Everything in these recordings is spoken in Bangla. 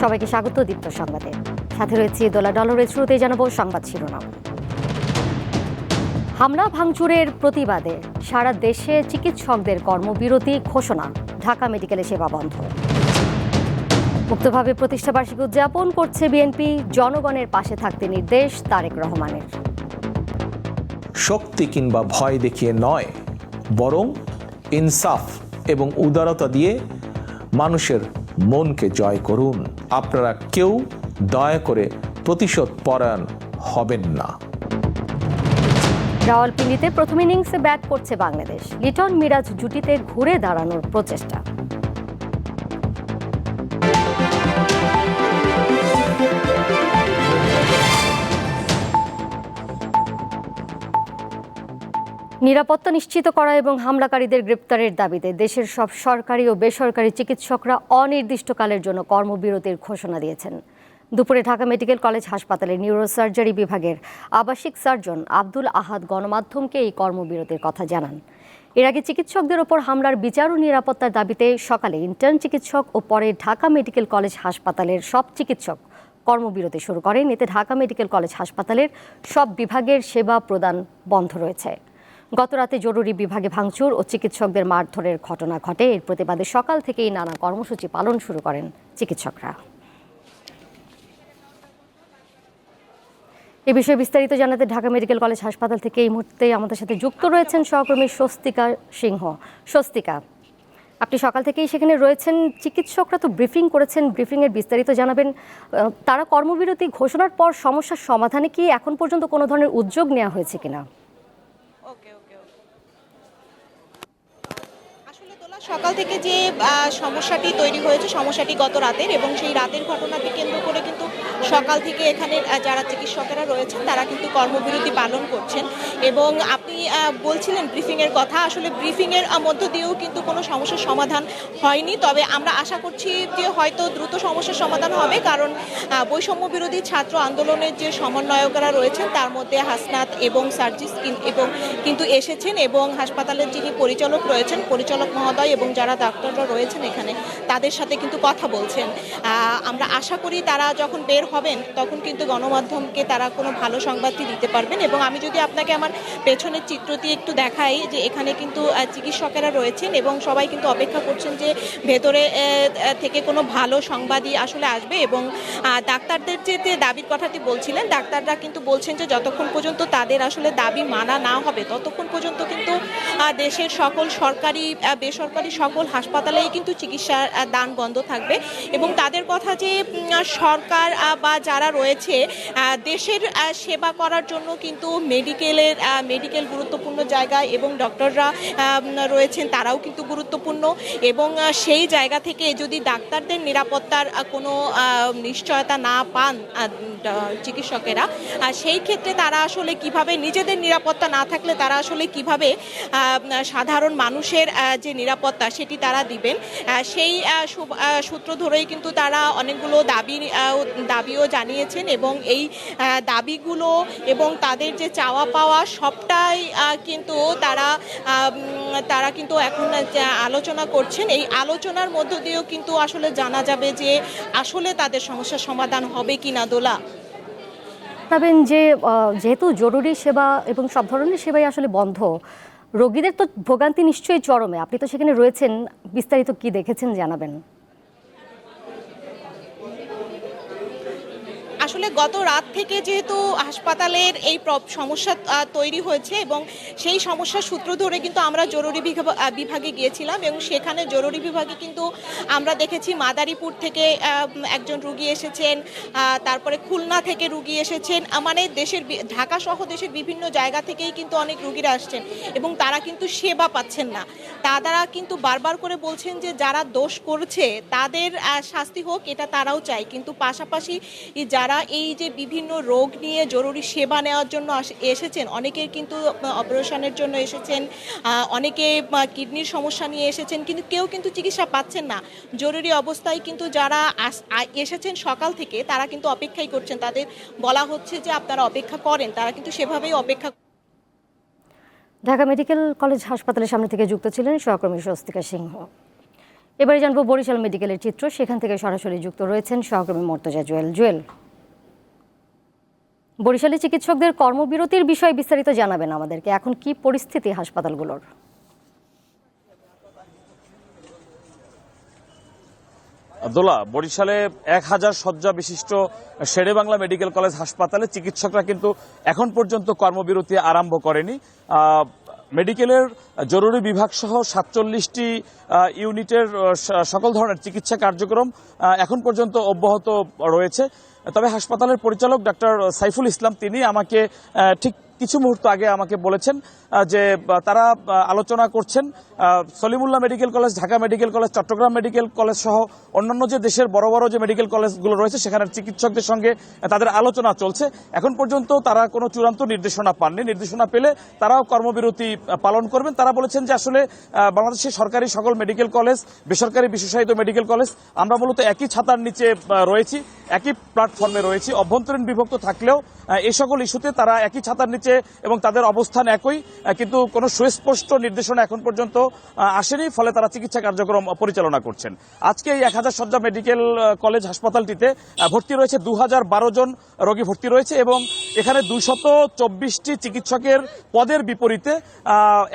সবাইকে স্বাগত দীপ্ত সংবাদে। সাথে রয়েছে দোলা ডলরের শুরুতেই জানাব সংবাদ শিরোনাম। হামলা ভাঙচুরের প্রতিবাদে সারা দেশে চিকিৎসকদের কর্মবিরতি ঘোষণা, ঢাকা মেডিকেলে সেবা বন্ধ। মুক্তভাবে প্রতিষ্ঠাবার্ষিকী উদযাপন করছে বিএনপি, জনগণের পাশে থাকতে নির্দেশ তারেক রহমানের। শক্তি কিংবা ভয় দেখিয়ে নয়, বরং ইনসাফ এবং উদারতা দিয়ে মানুষের মনকে জয় করুন। আপনারা কেউ দয়া করে প্রতিশোধ পরায়ণ হবেন না। রাওয়ালপিন্ডিতে প্রথম ইনিংসে ব্যাট করছে বাংলাদেশ। লিটন মিরাজ জুটিতে ঘুরে দাঁড়ানোর প্রচেষ্টা। নিরাপত্তা নিশ্চিত করা এবং হামলাকারীদের গ্রেপ্তারের দাবিতে দেশের সব সরকারি ও বেসরকারি চিকিৎসকরা অনির্দিষ্টকালের জন্য কর্মবিরতির ঘোষণা দিয়েছেন। দুপুরে ঢাকা মেডিকেল কলেজ হাসপাতালের নিউরোসার্জারি বিভাগের আবাসিক সার্জন আব্দুল আহাদ গণমাধ্যমকে এই কর্মবিরতির কথা জানান। এর আগে চিকিৎসকদের ওপর হামলার বিচার ও নিরাপত্তার দাবিতে সকালে ইন্টার্ন চিকিৎসক ও পরে ঢাকা মেডিকেল কলেজ হাসপাতালের সব চিকিৎসক কর্মবিরতি শুরু করেন। এতে ঢাকা মেডিকেল কলেজ হাসপাতালের সব বিভাগের সেবা প্রদান বন্ধ রয়েছে। গতরাতে জরুরি বিভাগে ভাঙচুর ও চিকিৎসকদের মারধরের ঘটনা ঘটে। এর প্রতিবাদে সকাল থেকেই নানা কর্মসূচি পালন শুরু করেন চিকিৎসকরা। এ বিষয়ে বিস্তারিত জানাতে ঢাকা মেডিকেল কলেজ হাসপাতাল থেকে এই মুহূর্তে আমাদের সাথে যুক্ত রয়েছেন সহকর্মী স্বস্তিকা সিংহ। স্বস্তিকা, আপনি সকাল থেকেই সেখানে রয়েছেন। চিকিৎসকরা তো ব্রিফিং করেছেন। ব্রিফিংয়ের বিস্তারিত জানাবেন। তারা কর্মবিরতি ঘোষণার পর সমস্যার সমাধানে কি এখন পর্যন্ত কোনো ধরনের উদ্যোগ নেওয়া হয়েছে কিনা ওকে ওকে ওকে আসলে তোলা সকাল থেকে যে সমস্যাটি তৈরি হয়েছে, সমস্যাটি গত রাতের এবং সেই রাতের ঘটনাকে কেন্দ্র করে কিন্তু সকাল থেকে এখানে যারা চিকিৎসকেরা রয়েছেন, তারা কিন্তু কর্মবিরতি পালন করছেন এবং আপনি বলছিলেন ব্রিফিংয়ের কথা। আসলে ব্রিফিংয়ের মধ্য দিয়েও কিন্তু কোনো সমস্যার সমাধান হয়নি। তবে আমরা আশা করছি যে হয়তো দ্রুত সমস্যার সমাধান হবে। কারণ বৈষম্য বিরোধী ছাত্র আন্দোলনের যে সমন্বয়করা রয়েছেন, তার মধ্যে হাসনাত এবং সার্জিস কিন- এবং কিন্তু এসেছেন এবং হাসপাতালের যিনি পরিচালক রয়েছেন, পরিচালক মহোদয় এবং যারা ডাক্তাররা রয়েছেন এখানে, তাদের সাথে কিন্তু কথা বলছেন। আমরা আশা করি তারা যখন বের হবেন, তখন কিন্তু গণমাধ্যমকে তারা কোনো ভালো সংবাদটি দিতে পারবেন। এবং আমি যদি আপনাকে আমার পেছনের চিত্রটি একটু দেখাই যে এখানে কিন্তু চিকিৎসকেরা রয়েছেন এবং সবাই কিন্তু অপেক্ষা করছেন যে ভেতরে থেকে কোনো ভালো সংবাদই আসলে আসবে এবং ডাক্তারদের যে দাবির কথাটি বলছিলেন, ডাক্তাররা কিন্তু বলছেন যে যতক্ষণ পর্যন্ত তাদের আসলে দাবি মানা না হবে, ততক্ষণ পর্যন্ত কিন্তু দেশের সকল সরকারি বেসরকারি সকল হাসপাতালেই কিন্তু চিকিৎসার দান বন্ধ থাকবে এবং তাদের কথা যে সরকার বা যারা রয়েছে দেশের সেবা করার জন্য কিন্তু মেডিকেলের মেডিকেল গুরুত্বপূর্ণ জায়গায় এবং ডক্টররা রয়েছেন তারাও কিন্তু গুরুত্বপূর্ণ এবং সেই জায়গা থেকে যদি ডাক্তারদের নিরাপত্তার কোনো নিশ্চয়তা না পান চিকিৎসকেরা সেই ক্ষেত্রে তারা আসলে কীভাবে নিজেদের নিরাপত্তা না থাকলে তারা আসলে কীভাবে সাধারণ মানুষের যে নিরাপত্তা সেটি তারা দিবেন সেই সূত্র ধরেই কিন্তু তারা অনেকগুলো দাবি দাবিও জানিয়েছেন এবং এই দাবিগুলো এবং তাদের যে চাওয়া পাওয়া সবটাই কিন্তু তারা তারা কিন্তু এখন আলোচনা করছেন, এই আলোচনার মধ্য দিয়েও কিন্তু আসলে জানা যাবে যে আসলে তাদের সমস্যার সমাধান হবে কি না দোলা। পাবেন যে যেহেতু জরুরি সেবা এবং সব ধরনের সেবাই আসলে বন্ধ, রোগীদের তো ভোগান্তি নিশ্চয়ই চরমে। আপনি তো সেখানে রয়েছেন, বিস্তারিত কি দেখেছেন জানাবেন? আসলে গত রাত থেকে যেহেতু হাসপাতালের এই সমস্যা তৈরি হয়েছে এবং সেই সমস্যার সূত্র ধরে কিন্তু আমরা জরুরি বিভাগ- গিয়েছিলাম এবং সেখানে জরুরি বিভাগে কিন্তু আমরা দেখেছি মাদারীপুর থেকে একজন রুগী এসেছেন তারপরে খুলনা থেকে রুগী এসেছেন মানে দেশের ঢাকা সহ দেশের বিভিন্ন জায়গা থেকেই কিন্তু অনেক রুগীরা আসছেন এবং তারা কিন্তু সেবা পাচ্ছেন না। তারা কিন্তু বারবার করে বলছেন যে যারা দোষ করছে, তাদের শাস্তি হোক, এটা তারাও চায়। কিন্তু পাশাপাশি এই যারা এই যে বিভিন্ন রোগ নিয়ে জরুরি সেবা নেওয়ার জন্য এসেছেন অনেকের কিন্তু অপারেশনের জন্য এসেছেন অনেকে কিডনির সমস্যা নিয়ে এসেছেন, কিন্তু কেউ কিন্তু চিকিৎসা পাচ্ছেন না। জরুরি অবস্থায় কিন্তু যারা এসেছেন সকাল থেকে, তারা কিন্তু অপেক্ষাই করছেন। তাদের বলা হচ্ছে যে আপনারা অপেক্ষা করেন, তারা কিন্তু সেভাবেই অপেক্ষা ঢাকা মেডিকেল কলেজ হাসপাতালের সামনে থেকে যুক্ত ছিলেন সহকর্মী স্বস্তিকা সিংহ। এবারে জানব বরিশাল মেডিকেলের চিত্র, সেখান থেকে সরাসরি যুক্ত রয়েছেন সহকর্মী মর্তজা জুয়েল। জুয়েল বরিশালে চিকিৎসকদের কর্মবিরতির বিষয়ে বিস্তারিত জানাবেন আমাদেরকে। এখন কি পরিস্থিতি হাসপাতালগুলোর? দোলা বরিশালে এক হাজার শয্যা বিশিষ্ট শেরে বাংলা মেডিকেল কলেজ হাসপাতালে চিকিৎসকরা কিন্তু এখন পর্যন্ত কর্মবিরতি আরম্ভ করেনি। মেডিকেলের জরুরি বিভাগ সহ সাতচল্লিশটি ইউনিটের সকল ধরনের চিকিৎসা কার্যক্রম এখন পর্যন্ত অব্যাহত রয়েছে। তবে হাসপাতালের পরিচালক ডাক্তার সাইফুল ইসলাম তিনি আমাকে ঠিক কিছু মুহূর্ত আগে আমাকে বলেছেন যে তারা আলোচনা করছেন Salimullah medical college, Dhaka medical college, Chattogram medical college সহ অন্যান্য যে দেশের বড় বড় যে মেডিকেল কলেজগুলো রয়েছে, সেখানের চিকিৎসকদের সঙ্গে তাদের আলোচনা চলছে। এখন পর্যন্ত তারা কোনো চূড়ান্ত নির্দেশনা পাননি। নির্দেশনা পেলে তারাও কর্মবিরতি পালন করবেন। তারা বলেছেন যে আসলে বাংলাদেশের সরকারি সকল মেডিকেল কলেজ, বেসরকারি বিশেষায়িত মেডিকেল কলেজ, আমরা মূলত একই ছাতার নিচে রয়েছি, একই প্ল্যাটফর্মে রয়েছি। অভ্যন্তরীণ বিভক্ত থাকলেও এই সকল ইস্যুতে তারা একই ছাতার নিচে এবং তাদের অবস্থান একই কিন্তু কোনো সুস্পষ্ট নির্দেশনা এখন পর্যন্ত আসেনি, ফলে তারা চিকিৎসা কার্যক্রম পরিচালনা করছেন। আজকে এই এক হাজার শয্যা মেডিকেল কলেজ হাসপাতালটিতে ভর্তি রয়েছে দু হাজার বারো জন রোগী ভর্তি রয়েছে এবং এখানে দুইশত চব্বিশটি চিকিৎসকের পদের বিপরীতে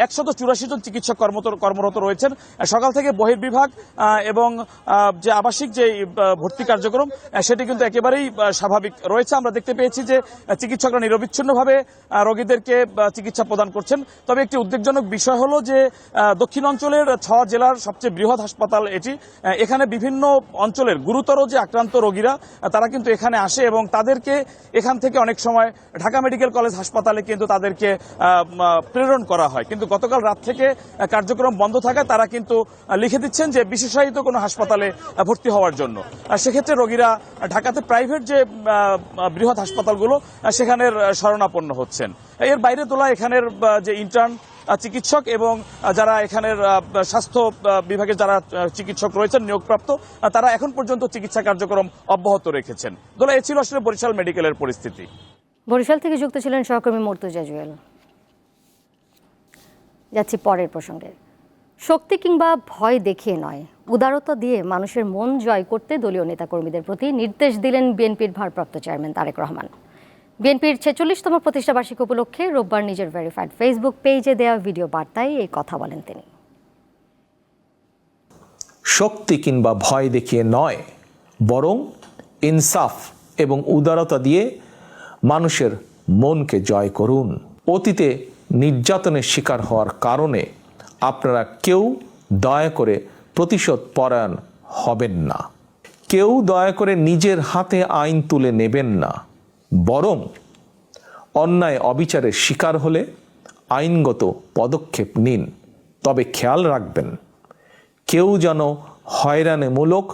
একশত চুরাশি জন চিকিৎসক কর্মরত রয়েছেন। সকাল থেকে বহির্বিভাগ এবং যে আবাসিক যে ভর্তি কার্যক্রম সেটি কিন্তু একেবারেই স্বাভাবিক রয়েছে। আমরা দেখতে পেয়েছি যে চিকিৎসকরা নিরবিচ্ছিন্নভাবে রোগীদেরকে চিকিৎসা প্রদান করছেন। তবে একটি উদ্বেগজনক বিষয় হলো যে দক্ষিণ অঞ্চলের ছ জেলার সবচেয়ে বৃহৎ হাসপাতাল এটি। এখানে বিভিন্ন অঞ্চলের গুরুতর যে আক্রান্ত রোগীরা তারা কিন্তু এখানে আসে এবং তাদেরকে এখান থেকে অনেক সময় ঢাকা মেডিকেল কলেজ হাসপাতালে কিন্তু তাদেরকে প্রেরণ করা হয়। কিন্তু গতকাল রাত থেকে কার্যক্রম বন্ধ থাকায় তারা কিন্তু লিখে দিচ্ছেন যে বিশেষায়িত কোনো হাসপাতালে ভর্তি হওয়ার জন্য। সেক্ষেত্রে রোগীরা ঢাকাতে প্রাইভেট যে বৃহৎ হাসপাতালগুলো সেখানের শরণাপন্ন হচ্ছেন। এর বাইরে তোলা এখানের যে ইন্টার্ন চিকিৎসক এবং যারা এখানের স্বাস্থ্য আহ, বিভাগের যারা চিকিৎসক রয়েছেন নিয়োগপ্রাপ্ত তারা এখন পর্যন্ত চিকিৎসা কার্যক্রম অব্যাহত রেখেছেন। দোলা এ ছিল আসলে বরিশাল মেডিকেলের পরিস্থিতি। বরিশাল থেকে যুক্ত ছিলেন সহকর্মী মর্তুজা জুয়েল। যাচ্ছি পরের প্রসঙ্গে। শক্তি কিংবা ভয় দেখিয়ে নয় উদারতা দিয়ে মানুষের মন জয় করতে দলীয় নেতাকর্মীদের প্রতি নির্দেশ দিলেন বিএনপির ভারপ্রাপ্ত চেয়ারম্যান তারেক রহমান। বিএনপির ছেচল্লিশতম প্রতিষ্ঠাবার্ষিকী উপলক্ষে রোববার নিজের ভেরিফাইড ফেসবুক পেজে দেওয়া ভিডিও বার্তায় এই কথা বলেন তিনি। শক্তি কিংবা ভয় দেখিয়ে নয়, বরং ইনসাফ এবং উদারতা দিয়ে মানুষের মনকে জয় করুন। অতীতে নির্যাতনের শিকার হওয়ার কারণে আপনারা কেউ দয়া করে প্রতিশোধ পরায়ণ হবেন না। কেউ দয়া করে নিজের হাতে আইন তুলে নেবেন না। বরং অন্যায় অবিচারের শিকার হলে আইনগত পদক্ষেপ নিন। তবে খেয়াল রাখবেন, কেউ যেন হয়রানিমূলক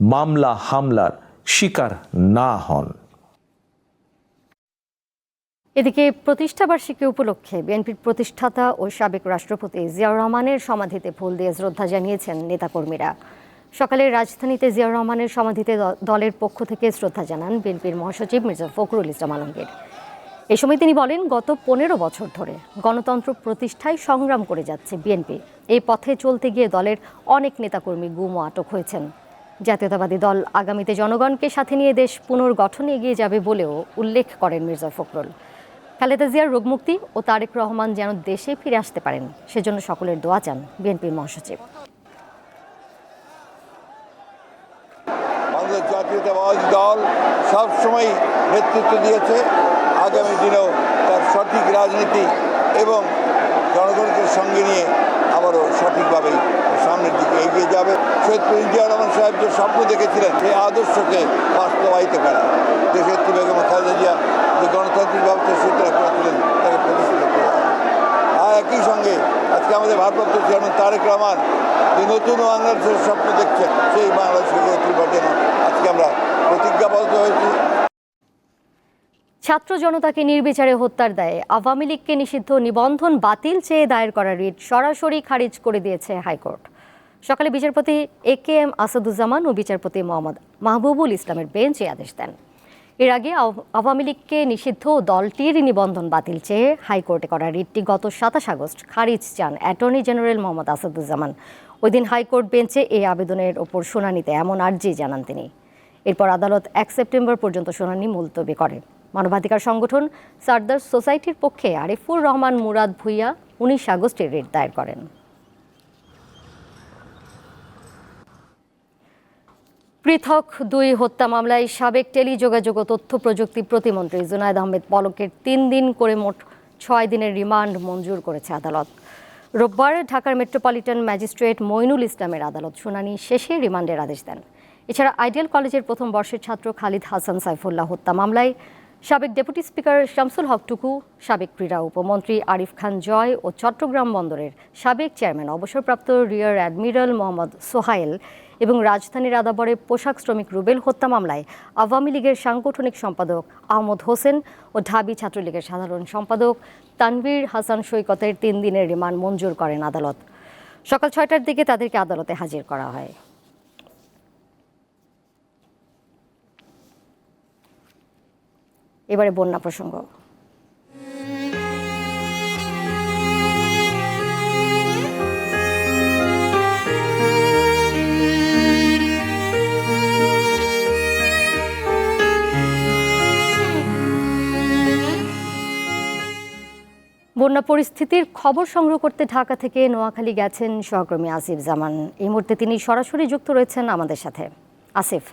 মামলা হামলার শিকার না হন। এদিকে প্রতিষ্ঠাবার্ষিকী উপলক্ষে বিএনপির প্রতিষ্ঠাতা ও সাবেক রাষ্ট্রপতি জিয়াউর রহমানের সমাধিতে ফুল দিয়ে শ্রদ্ধা জানিয়েছেন নেতাকর্মীরা। সকালে রাজধানীতে জিয়াউর রহমানের সমাধিতে দলের পক্ষ থেকে শ্রদ্ধা জানান বিএনপির মহাসচিব মির্জা ফখরুল ইসলাম আলমগীর। এ সময় তিনি বলেন, গত পনেরো বছর ধরে গণতন্ত্র প্রতিষ্ঠায় সংগ্রাম করে যাচ্ছে বিএনপি। এই পথে চলতে গিয়ে দলের অনেক নেতাকর্মী গুম ও আটক হয়েছেন। জাতীয়তাবাদী দল আগামীতে জনগণকে সাথে নিয়ে দেশ পুনর্গঠনে এগিয়ে যাবে বলেও উল্লেখ করেন মির্জা ফখরুল। খালেদা জিয়ার রোগমুক্তি ও তারেক রহমান যেন দেশে ফিরে আসতে পারেন, সেজন্য সকলের দোয়া চান বিএনপির মহাসচিব বাংলাদেশ জাতীয়তাবাদী দল সবসময় নেতৃত্ব দিয়েছে। আগামী দিনেও তার সঠিক রাজনীতি এবং জনগণকে সঙ্গে নিয়ে আবারও সঠিকভাবে সামনের দিকে এগিয়ে যাবে। প্রেসিডেন্ট জিয়া রহমান সাহেব যে স্বপ্ন দেখেছিলেন সেই আদর্শকে বাস্তবায়িত করা। দেশের বেগম খালেদা জিয়া যে গণতান্ত্রিক ব্যবস্থা সূত্রে করেছিলেন, তাকে প্রতিষ্ঠিত করা। আর একই সঙ্গে আজকে আমাদের ভারপ্রাপ্ত চেয়ারম্যান তারেক রহমান যে নতুন বাংলাদেশের স্বপ্ন দেখছেন, সেই বাংলাদেশের গড়ে তুলবার জন্য আজকে আমরা ছাত্র জনতাকে নির্বিচারে হত্যার দায়ে আওয়ামী লীগকে নিষিদ্ধ নিবন্ধন বাতিল চেয়ে দায়ের করা রিট সরাসরি খারিজ করে দিয়েছে হাইকোর্ট। সকালে বিচারপতি এ কে এম আসাদুজ্জামান ও বিচারপতি মোহাম্মদ মাহবুবুল ইসলামের বেঞ্চ এই আদেশ দেন। এর আগে আওয়ামী লীগকে নিষিদ্ধ দলটির নিবন্ধন বাতিল চেয়ে হাইকোর্টে করা রিটটি গত সাতাশ আগস্ট খারিজ চান অ্যাটর্নি জেনারেল মোহাম্মদ আসাদুজ্জামান। ওই দিন হাইকোর্ট বেঞ্চে এই আবেদনের ওপর শুনানিতে এমন আর্জি জানান তিনি। এরপর আদালত এক সেপ্টেম্বর পর্যন্ত শুনানি মুলতবি করে। মানবাধিকার সংগঠন সারদার সোসাইটির পক্ষে আরিফুর রহমান মুরাদ ভুইয়া উনিশ আগস্টে রিট দায়ের করেন। পৃথক দুই হত্যা মামলায় সাবেক টেলিযোগাযোগ ও তথ্য প্রযুক্তি প্রতিমন্ত্রী জুনায়দ আহমেদ পলকের তিন দিন করে মোট ছয় দিনের রিমান্ড মঞ্জুর করেছে আদালত। রোববার ঢাকার মেট্রোপলিটন ম্যাজিস্ট্রেট মইনুল ইসলামের আদালত শুনানি শেষে রিমান্ডের আদেশ দেন। এছাড়া আইডিয়াল কলেজের প্রথম বর্ষের ছাত্র খালিদ হাসান সাইফুল্লাহ হত্যা মামলায় সাবেক ডেপুটি স্পিকার শামসুল হক টুকু, সাবেক ক্রীড়া উপমন্ত্রী আরিফ খান জয় ও চট্টগ্রাম বন্দরের সাবেক চেয়ারম্যান, অবসরপ্রাপ্ত রিয়ার অ্যাডমিরাল মোহাম্মদ সোহাইল এবং রাজধানীর আদাবরে পোশাক শ্রমিক রুবেল হত্যা মামলায় আওয়ামী লীগের সাংগঠনিক সম্পাদক আহমদ হোসেন ও ঢাবি ছাত্রলীগের সাধারণ সম্পাদক তানভীর হাসান সৈকতের তিন দিনের রিমান্ড মঞ্জুর করেন আদালত। সকাল ছয়টার দিকে তাদেরকে আদালতে হাজির করা হয়। এবারে বন্যা প্রসঙ্গ। বন্যা পরিস্থিতির খবর সংগ্রহ করতে ঢাকা থেকে নোয়াখালী গেছেন সহকর্মী আসিফ জামান। এই মুহূর্তে তিনি সরাসরি যুক্ত রয়েছেন আমাদের সাথে। আসিফ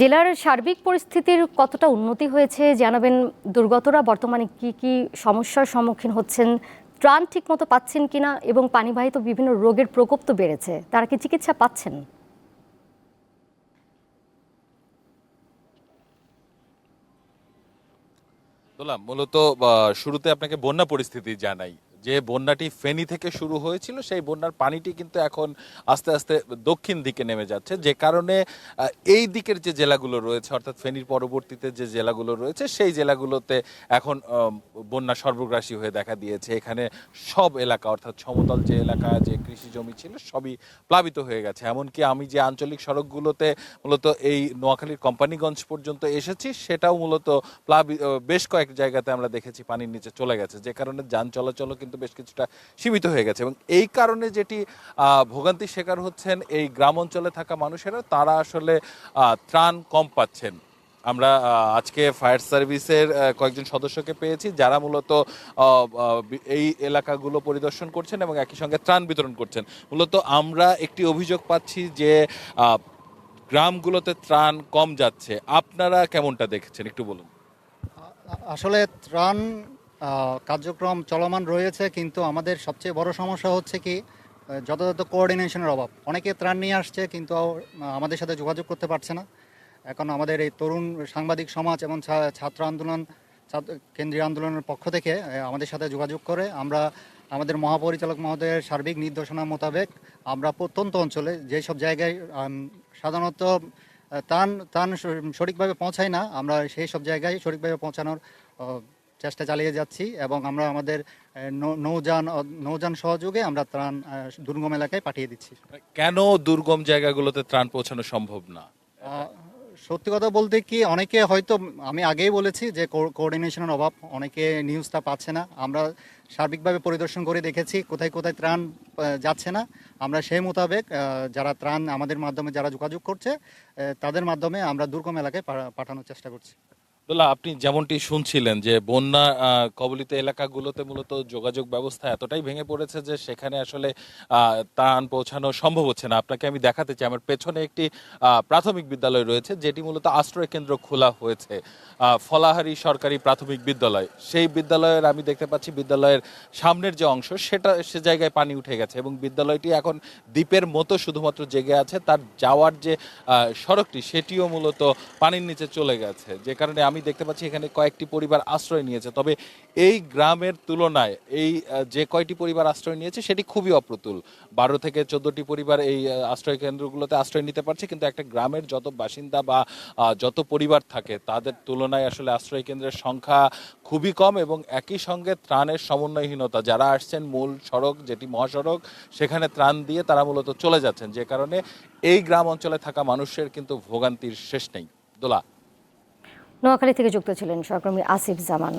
জেলার সার্বিক পরিস্থিতির কতটা উন্নতি হয়েছে জানাবেন দুর্গতরা? বর্তমানে কি কি সমস্যার সম্মুখীন হচ্ছেন? ত্রাণ ঠিকমতো পাচ্ছেন কিনা? এবং পানিবাহিত বিভিন্ন রোগের প্রকোপ তো বেড়েছে। তারা কি চিকিৎসা পাচ্ছেন? মূলত শুরুতে আপনাকে বন্যা পরিস্থিতি জানাই। যে বন্যাটি ফেনী থেকে শুরু হয়েছিল, সেই বন্যার পানিটি কিন্তু এখন আস্তে আস্তে দক্ষিণ দিকে নেমে যাচ্ছে। যে কারণে এই দিকের যে জেলাগুলো রয়েছে, অর্থাৎ ফেনীর পরবর্তীতে যে জেলাগুলো রয়েছে, সেই জেলাগুলোতে এখন বন্যা সর্বগ্রাসী হয়ে দেখা দিয়েছে। এখানে সব এলাকা, অর্থাৎ সমতল যে এলাকা, যে কৃষি জমি ছিল, সবই প্লাবিত হয়ে গেছে। এমনকি আমি যে আঞ্চলিক সড়কগুলোতে মূলত এই নোয়াখালীর কোম্পানিগঞ্জ পর্যন্ত এসেছি, সেটাও মূলত প্লাবি, বেশ কয়েক জায়গাতে আমরা দেখেছি পানির নিচে চলে গেছে। যে কারণে যান চলাচলও কিন্তু বেশ কিছুটা সীমিত হয়ে গেছে। এবং এই কারণে যেটি ভোগান্তির শিকার হচ্ছেন এই গ্রাম অঞ্চলে থাকা মানুষেরা, তারা আসলে ত্রাণ কম পাচ্ছেন। আমরা আজকে ফায়ার সার্ভিসের কয়েকজন সদস্যকে পেয়েছি, যারা মূলত এই এলাকাগুলো পরিদর্শন করছেন এবং একই সঙ্গে ত্রাণ বিতরণ করছেন। মূলত আমরা একটি অভিযোগ পাচ্ছি যে গ্রামগুলোতে ত্রাণ কম যাচ্ছে। আপনারা কেমনটা দেখেছেন? একটু বলুন। আসলে ত্রাণ কার্যক্রম চলমান রয়েছে, কিন্তু আমাদের সবচেয়ে বড় সমস্যা হচ্ছে কি যথাযথ কোঅর্ডিনেশনের অভাব। অনেকে ত্রাণ নিয়ে আসছে, কিন্তু আমাদের সাথে যোগাযোগ করতে পারছে না। এখন আমাদের এই তরুণ সাংবাদিক সমাজ এবং ছাত্র আন্দোলন কেন্দ্রীয় আন্দোলনের পক্ষ থেকে আমাদের সাথে যোগাযোগ করে, আমরা আমাদের মহাপরিচালক মহোদয়ের সার্বিক নির্দেশনা মোতাবেক, আমরা প্রত্যন্ত অঞ্চলে যেসব জায়গায় সাধারণত তান ত্রাণ সঠিকভাবে পৌঁছায় না, আমরা সেই সব জায়গায় সঠিকভাবে পৌঁছানোর চেষ্টা চালিয়ে যাচ্ছি এবং আমরা আমাদের নৌ- নৌযান নৌযান সহযোগে আমরা ত্রাণ দুর্গম এলাকায় পাঠিয়ে দিচ্ছি। কেন দুর্গম জায়গাগুলোতে ত্রাণ পৌঁছানো সম্ভব না? সত্যি কথা বলতে কি অনেকে হয়তো আমি আগেই বলেছি যে কোঅর্ডিনেশনের অভাব অনেকে নিউজটা পাচ্ছে না। আমরা সার্বিকভাবে পরিদর্শন করে দেখেছি কোথায় কোথায় ত্রাণ যাচ্ছে না। আমরা সেই মোতাবেক যারা ত্রাণ আমাদের মাধ্যমে যারা যোগাযোগ করছে তাদের মাধ্যমে আমরা দুর্গম এলাকায় পাঠানোর চেষ্টা করছি। দোলা আপনি যেমনটি শুনছিলেন যে বন্যা কবলিত এলাকাগুলোতে মূলত যোগাযোগ ব্যবস্থা এতটাই ভেঙে পড়েছে যে সেখানে আসলে ত্রাণ পৌঁছানো সম্ভব হচ্ছে না। আপনাকে আমি দেখাতে চাই, আমার পেছনে একটি প্রাথমিক বিদ্যালয় রয়েছে যেটি মূলত আশ্রয় কেন্দ্র খোলা হয়েছে। ফলাহারি সরকারি প্রাথমিক বিদ্যালয়, সেই বিদ্যালয়ের আমি দেখতে পাচ্ছি বিদ্যালয়ের সামনের যে অংশ সেটা, সে জায়গায় পানি উঠে গেছে এবং বিদ্যালয়টি এখন দ্বীপের মতো শুধুমাত্র জেগে আছে, তার যাওয়ার যে সড়কটি সেটিও মূলত পানির নিচে চলে গেছে, যে কারণে আমি দেখতে পাচ্ছি এখানে কয়েকটি পরিবার আশ্রয় নিয়েছে। তবে এই গ্রামের তুলনায় এই যে কয়টি পরিবার আশ্রয় নিয়েছে সেটি খুবই অপ্রতুল। বারো থেকে চোদ্দটি পরিবার এই আশ্রয় কেন্দ্রগুলোতে আশ্রয় নিতে পারছে, কিন্তু একটা গ্রামের যত বাসিন্দা বা যত পরিবার থাকে, তাদের তুলনায় আসলে আশ্রয় কেন্দ্রের সংখ্যা খুবই কম এবং একই সঙ্গে ত্রাণের সমন্বয়হীনতা। যারা আসছেন মূল সড়ক, যেটি মহাসড়ক, সেখানে ত্রাণ দিয়ে তারা মূলত চলে যাচ্ছেন। যে কারণে এই গ্রাম অঞ্চলে থাকা মানুষের কিন্তু ভোগান্তির শেষ নেই। দোলা নোয়াখালী থেকে যুক্ত ছিলেন সহকর্মী আসিফ জামান।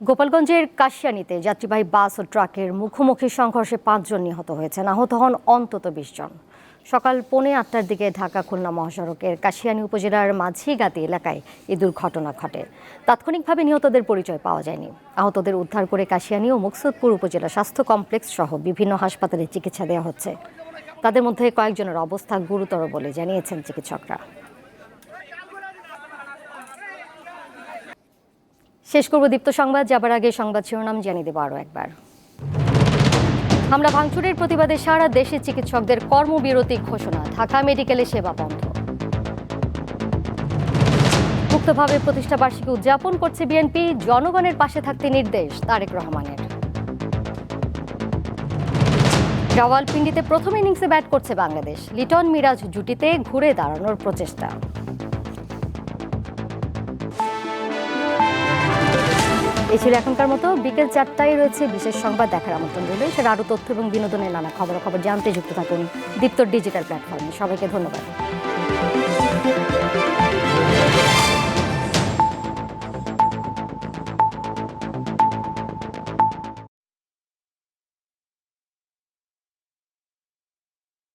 গোপালগঞ্জের কাশিয়ানিতে যাত্রীবাহী বাস ও ট্রাকের মুখোমুখি সংঘর্ষে পাঁচজন নিহত হয়েছেন। আহত হন অন্তত বিশ জন। সকাল পৌনে আটটার দিকে ঢাকা খুলনা মহাসড়কের কাশিয়ানী উপজেলার মাঝিগাতি এলাকায় এই দুর্ঘটনা ঘটে। তাৎক্ষণিকভাবে নিহতদের পরিচয় পাওয়া যায়নি। আহতদের উদ্ধার করে কাশিয়ানী ও মুকসুদপুর উপজেলা স্বাস্থ্য কমপ্লেক্স সহ বিভিন্ন হাসপাতালে চিকিৎসা দেওয়া হচ্ছে। তাদের মধ্যে কয়েকজনের অবস্থা গুরুতর বলে জানিয়েছেন চিকিৎসকরা। শেষ করব দীপ্ত সংবাদ, যাবার আগে সংবাদ শিরোনাম জানিয়ে দেবো আরও একবার। হামলা ভাঙচুরের প্রতিবাদে সারা দেশে চিকিৎসকদের কর্মবিরতি ঘোষণা, ঢাকা মেডিকেলে সেবা বন্ধ। মুক্তভাবে প্রতিষ্ঠা বার্ষিকী উদযাপন করছে বিএনপি, জনগণের পাশে থাকতে নির্দেশ তারেক রহমানের। রাওয়ালপিন্ডিতে প্রথম ইনিংসে ব্যাট করছে বাংলাদেশ, লিটন মিরাজ জুটিতে ঘুরে দাঁড়ানোর প্রচেষ্টা। এই ছিল এখনকার মতো বিকেল চারটায় রয়েছে বিশেষ সংবাদ দেখার আমন্ত্রণ রইল। সেটা আরও তথ্য এবং বিনোদনের নানা খবর খবর জানতে যুক্ত থাকুন দীপ্ত ডিজিটাল প্ল্যাটফর্মে। সবাইকে ধন্যবাদ।